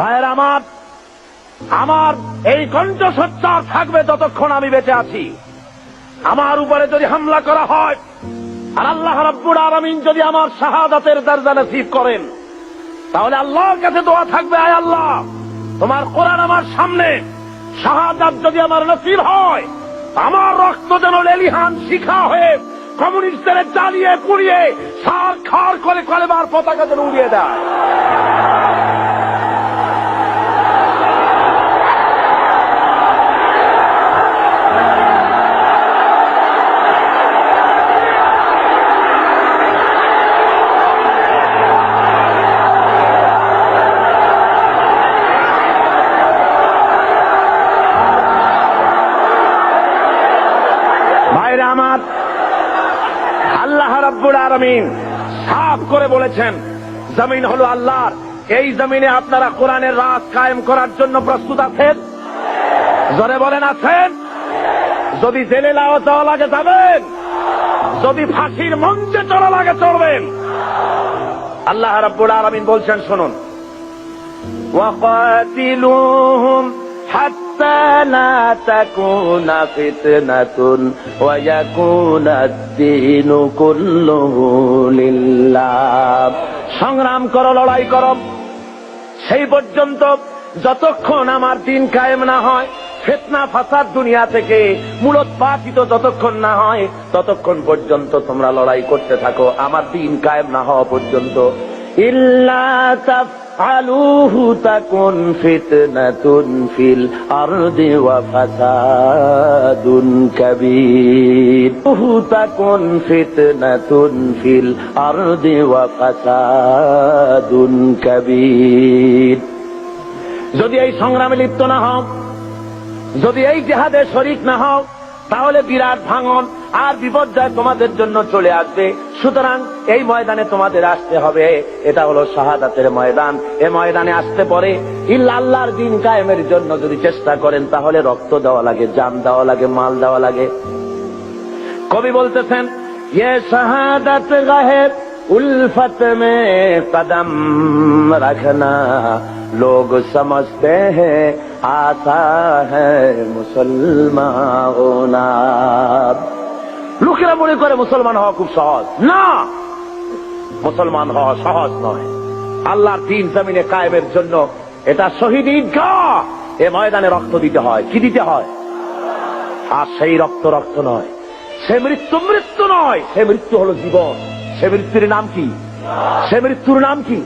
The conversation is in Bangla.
ভাইয়ের আমার আমার এই কণ্ঠ কণ্ঠসচ্চার থাকবে যতক্ষণ আমি বেঁচে আছি। আমার উপরে যদি হামলা করা হয়, আর আল্লাহ রব্বুর আলমিন যদি আমার শাহাদাতের দরজা নসিব করেন, তাহলে আল্লাহর কাছে দোয়া থাকবে, আয় আল্লাহ, তোমার কোরআন আমার সামনে, শাহাদাত যদি আমার নসিব হয়, আমার রক্ত যেন লেলিহান শিখা হয়ে কমিউনিস্টদের জ্বালিয়ে পুড়িয়ে সার খার করে কলেবার পতাকা যেন উড়িয়ে দেয়। ভাইরা আমার আল্লাহ রাব্বুল আলামিন সাফ করে বলেছেন জমিন হলো আল্লাহর এই জমিনে আপনারা কোরআনের রাজ কায়েম করার জন্য প্রস্তুত আছেন জোরে বলেন আছেন যদি জেলে লাও যাওয়া লাগে যাবেন যদি ফাঁসির মঞ্চে চড়া লাগে চড়বেন আল্লাহ রাব্বুল আলামিন বলছেন শুনুন وقاتلوهم حتى لا تكون فتنة ويكون الدين كله لله সংগ্রাম করো লড়াই করো সেই পর্যন্ত যতক্ষণ আমার দিন কায়েম না হয় ফেতনা ফাসাদ দুনিয়া থেকে মূলোৎপাটিত যতক্ষণ না হয় ততক্ষণ পর্যন্ত তোমরা লড়াই করতে থাকো আমার দিন কায়েম না হওয়া পর্যন্ত ইল্লা তাফআলুহু তাকুন ফিতনাতুন ফিল আরদি ওয়া ফাসাদুন কাবীর। হু তাকুন ফিতনাতুন ফিল আরদি ওয়া ফাসাদুন কাবীর। যদি এই সংগ্রামে লিপ্ত না হও, যদি এই জেহাদে শরিক না হও তাহলে বিরাট ভাঙন আর বিপর্যয় তোমাদের জন্য চলে আসবে সুতরাং এই ময়দানে তোমাদের আসতে হবে এটা হলো শাহাদাতের ময়দান এ ময়দানে আসতে পরে ইল্লা আল্লাহর দিন কায়েমের জন্য যদি চেষ্টা করেন তাহলে রক্ত দেওয়া লাগে জান দেওয়া লাগে মাল দেওয়া লাগে কবি বলতেছেন ये शहादत गहे उल्फत में कदम रखना लोग समझते हैं आता है मुसलमान होना লোকেরা মনে করে মুসলমান হওয়া খুব সহজ না মুসলমান হওয়া সহজ নয় আল্লাহর দিন জমিনে কায়েমের জন্য এটা শহীদ ঈদগাহ এ ময়দানে রক্ত দিতে হয় কি দিতে হয় আর সেই রক্ত রক্ত নয় সে মৃত্যু মৃত্যু নয় সে মৃত্যু হলো জীবন সে মৃত্যুর নাম কি সে মৃত্যুর নাম কি